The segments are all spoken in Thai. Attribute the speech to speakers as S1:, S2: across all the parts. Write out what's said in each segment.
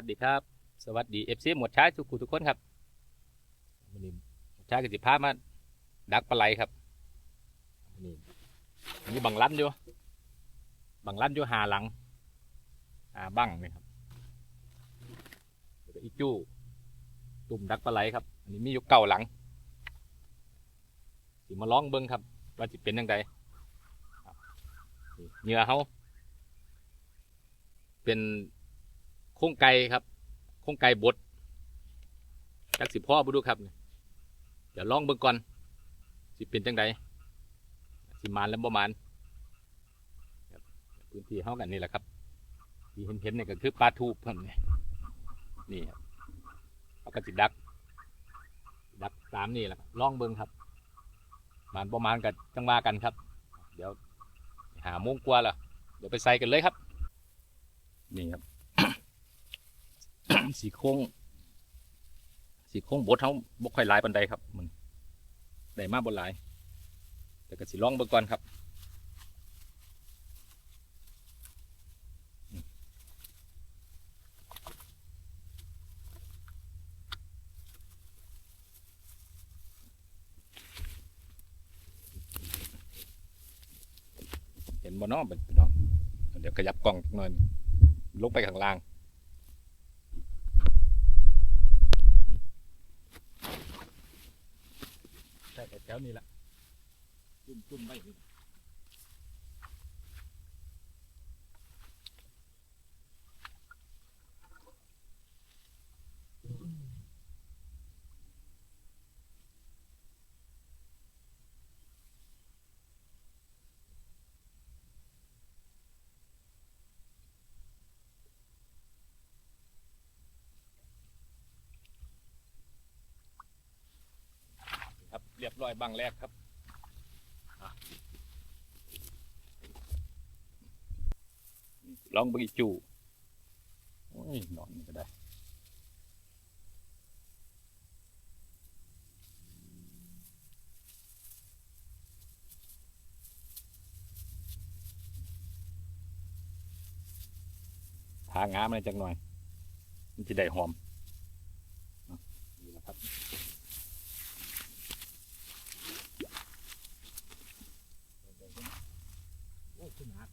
S1: วัสดีครับ สวัสดีเอฟซีหมวดช้ายทุกคนทุกคนครับวันนี้หมวดช้ายกับสิพามาดักปลาไหลครับนี่มีบังลันอยู่บังลันอยู่หาหลังหาบังนี่ครับอีจู้ตุ่มดักปลาไหลครับ อันนี้มีอยู่เก่าหลังสิมาลองเบิ้งครับ ว่าจะเป็นยังไงเหงื่อเขาเป็น โครงไก่ครับ โครงไก่บดจักสิพ่อบุดูครับ เดี๋ยวลองเบิ่งก่อน สิเป็นจังใดสิมานแล้วบ่มานพื้นที่เฮากันนี่แหละครับ ที่เห็นเห็นๆนี่ก็คือปลาทูเพิ่นนี่นี่ครับเอากระสิดัก ดักตามนี่แหละลองเบิ่งครับมานบ่มานกันจังว่ากันครับ เดี๋ยวหาโมงกว่าล้วเดี๋ยวไปใส่กันเลยครับ นี่ครับ สีโค้งสีโค้งบดเขาบกค่อยหลายปันใดครับมันได้มากบนหลายแต่ก็สิลองเบิ่งก่อนครับเห็นบ่เนาะเป็นน้องเดี๋ยวขยับกล้องหน่อยลงไปข้างล่าง ใช่แถวนี้ละจุ่มจุ่มๆไปนี่ครับเรียบร้ อยบังแรกครับลองเบิ่งอีกจูโอ้ยนอนก็ได้ทางามเลยจังหน่อย มันจะได้หอมนี่แหละครับ โอ้ขึ้นหนัก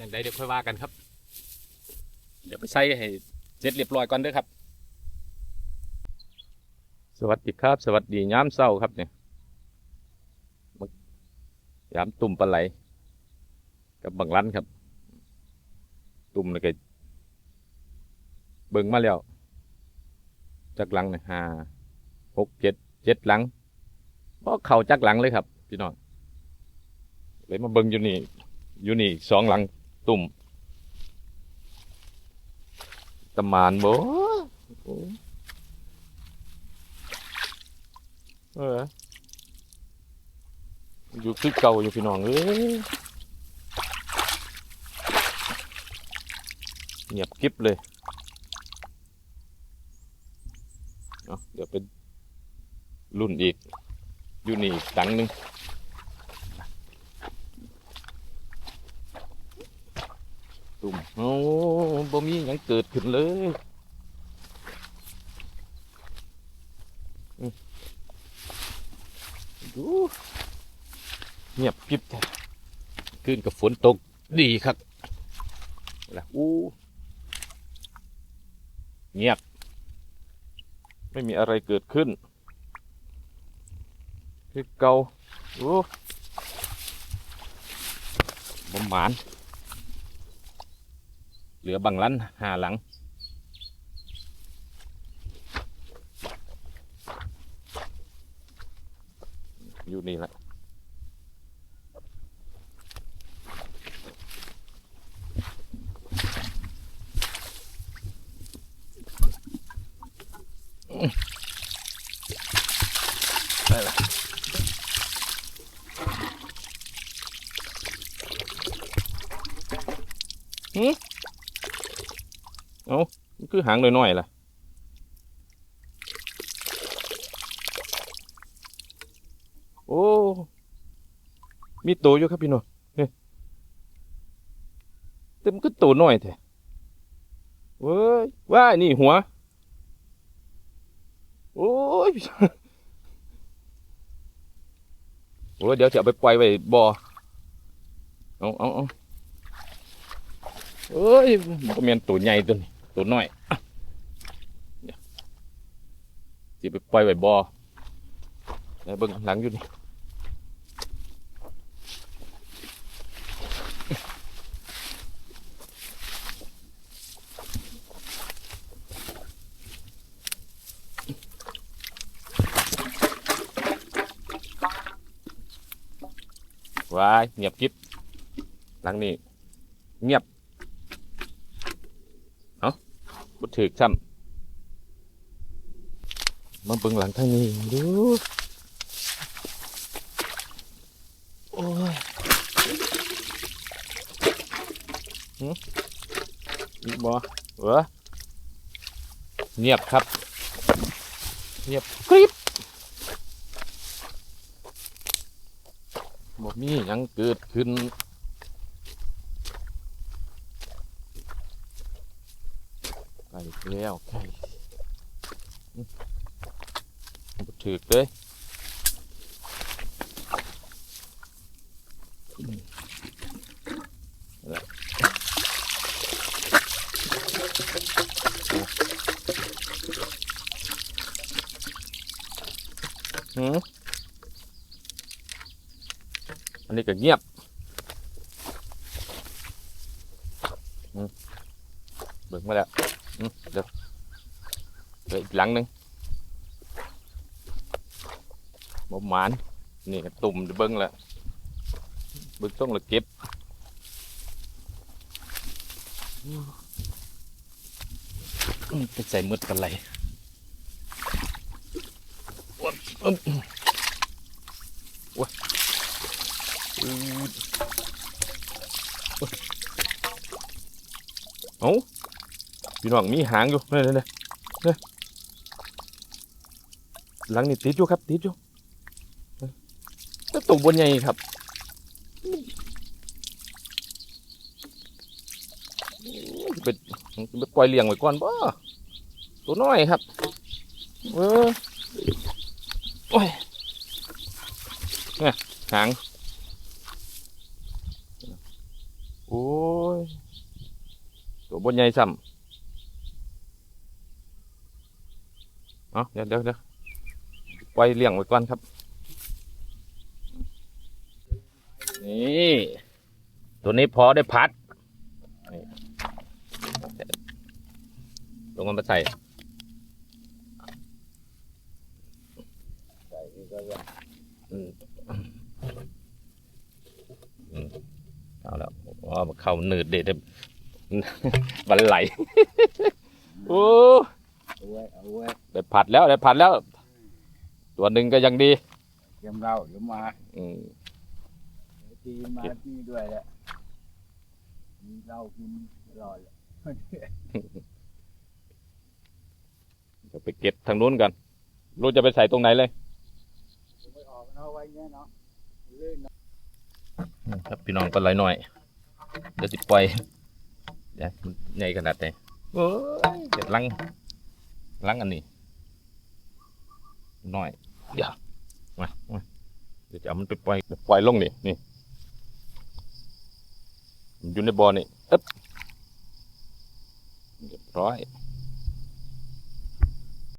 S1: เป็นยังไงเดี๋ยวค่อยว่ากันครับ เดี๋ยวไปใส่ให้เสร็จเรียบร้อยก่อนเด้อครับ สวัสดีครับ สวัสดีย้ำเศร้าครับเนี่ยมายามตุ่มปลาไหล กับบังลันครับ ตุ่มเลยก็เบิ่งมาแล้วจักหลังเนี่ยห้าหกเจ็ดเจ็ดหลังเพราะเข่าจักหลังเลยครับ พี่น้องเลยมาเบิ่งอยู่นี่อยู่นี่สองหลัง ตุ่มตะมานบ่โอ้เอออยู่คือเก่าอยู่พี่น้องเอ้ยเงียบกริบเลยเอาเดี๋ยวเป็นรุ่นอีก อยู่นี่อีกตังหนึ่ง ตุ่มโอ้บ่มีหยังเกิดขึ้นเลยดูเงียบกริบแท้ขึ้นกับฝนตกดีครับแล้วอู้เงียบ ไม่มีอะไรเกิดขึ้นคือเกาโอ้บมหมาน เหลือบางลันหาหลัง อยู่นี่แหละได้ละหืม เอามันคือหางน้อยๆล่ะโอ้ มีตัวอยู่ครับพี่น้องเนี่ยแต่มันก็ตัวน้อยแท้เว้ยว้านี่หัว โอ้ยโอ้ยเดี๋ยวจะเอาไปปล่อยไว้บ่อเอาเอาเอาเอ้ยมันก็เมียนตัวใหญ่ตัวนี้ ตัวน้อยจีไปปล่อยไว้บ่อแล้วเบิ่งหลังอยู่นี่ว้ายเงียบกริบหลังนี้ เงียบ เอา บ่ถือซ้ำมาเบิ่งหลังทางนี้ดูโอ้ยหึอีกบ่เหรอเงียบครับ เงียบกริบบ่มีหยังเกิดขึ้น ไก่แล้วไก่อื้อบ่ถือเลยอันแหละหืมอันนี้ก็เงียบอืมเบิ่งมาแล้ว อืมเดี๋ยวเดี๋ยวอีก หลังหนึ่งบ่หมานนี่ตุ่มเบิ้งละเบิ้งต้องละเก็บอืมไปใส่มืดกันไรโอ๊ยอึ๊บโอ้ยอืดโอ๊ยเอ้าพี่น้องมีหางอยู่เนี่ยเนี่นี่นี่ย หลังนี่ติดอยู่ครับติดอยู่ต่ตัวบนใหญ่ครับจะไปจะไปปล่อยเลี้ยงไว้ก่อนบ่ตัวน้อยครับเออโอ้ยเนี่ยหางโอ้ยตัวบนใหญ่ซ้ำเอาเดี๋ยวเดี๋ยวเดี๋ยว ปล่อยเลี้ยงไว้ก่อนครับ นี่ตัวนี้พอได้พัดลงมันมาใส่
S2: ใส่ก็ยัง
S1: อืมเอาแล้วอ๋อมาเข้าหนืดเด็ดวันไหลโอ้
S2: ยเอาไว้
S1: ได้ผัดแล้วได้ผัดแล้ว ตัวหนึ่งก็ยังดี
S2: เตรียมเราเดี๋ยวมา
S1: อืม
S2: เดี๋ยวตีมาที่ด้วยแหละมีเรากินตลอดเลย
S1: จะไปเก็บทางนู้นกันรู้จะไปใส่ตรงไหนเลย
S2: ไม่ออกเนาะไว้เงี้ยเนาะลื่นเนาะ
S1: ครับพี่น้องก็ไหลหน่อยเดี๋ยวสิปล่อยเดี๋ยวมันใหญ่ขนาดไหนโอ้ยเดี๋ยวลังลังอันนี้หน่อย อย่ามาเดี๋ยวจะเอามันไปปล่อยปล่อยลงนี่นี่อยู่ในบ่อนี่อึ๊บเรียบร้อย